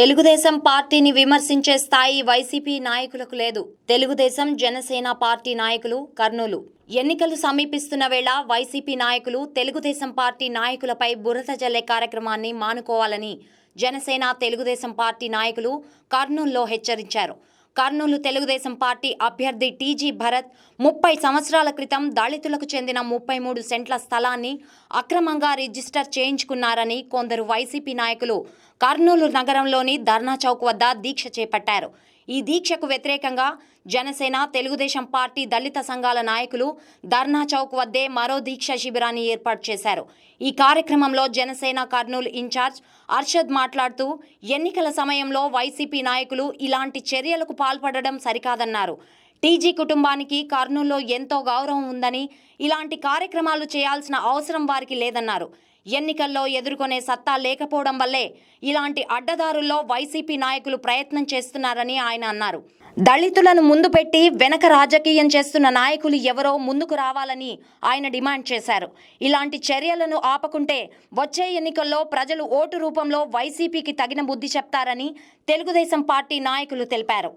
తెలుగుదేశం పార్టీని విమర్శించే స్థాయి వైసీపీ నాయకులకు లేదు. తెలుగుదేశం జనసేన పార్టీ నాయకులు కర్నూలు ఎన్నికలు సమీపిస్తున్న వేళ వైసీపీ నాయకులు తెలుగుదేశం పార్టీ నాయకులపై బురద జల్లే కార్యక్రమాన్ని మానుకోవాలని జనసేన తెలుగుదేశం పార్టీ నాయకులు కర్నూలులో హెచ్చరించారు. కర్నూలు తెలుగుదేశం పార్టీ అభ్యర్థి టీజీ భరత్ ముప్పై సంవత్సరాల క్రితం దళితులకు చెందిన ముప్పై మూడు సెంట్ల స్థలాన్ని అక్రమంగా రిజిస్టర్ చేయించుకున్నారని కొందరు వైసీపీ నాయకులు కర్నూలు నగరంలోని ధర్నా చౌక్ వద్ద దీక్ష చేపట్టారు. ఈ దీక్షకు వ్యతిరేకంగా జనసేన తెలుగుదేశం పార్టీ దళిత సంఘాల నాయకులు ధర్నా చౌక్ వద్దే మరో దీక్ష శిబిరాన్ని ఏర్పాటు చేశారు. ఈ కార్యక్రమంలో జనసేన కర్నూలు ఇన్ఛార్జ్ అర్షద్ మాట్లాడుతూ ఎన్నికల సమయంలో వైసీపీ నాయకులు ఇలాంటి చర్యలకు పాల్పడడం సరికాదన్నారు. టీజీ కుటుంబానికి కర్నూలులో ఎంతో గౌరవం ఉందని ఇలాంటి కార్యక్రమాలు చేయాల్సిన అవసరం వారికి లేదన్నారు. ఎన్నికల్లో ఎదుర్కొనే సత్తా లేకపోవడం వల్లే ఇలాంటి అడ్డదారుల్లో వైసీపీ నాయకులు ప్రయత్నం చేస్తున్నారని ఆయన అన్నారు. దళితులను ముందు పెట్టి వెనక రాజకీయం చేస్తున్న నాయకులు ఎవరో ముందుకు రావాలని ఆయన డిమాండ్ చేశారు. ఇలాంటి చర్యలను ఆపకుంటే వచ్చే ఎన్నికల్లో ప్రజలు ఓటు రూపంలో వైసీపీకి తగిన బుద్ధి చెప్తారని తెలుగుదేశం పార్టీ నాయకులు తెలిపారు.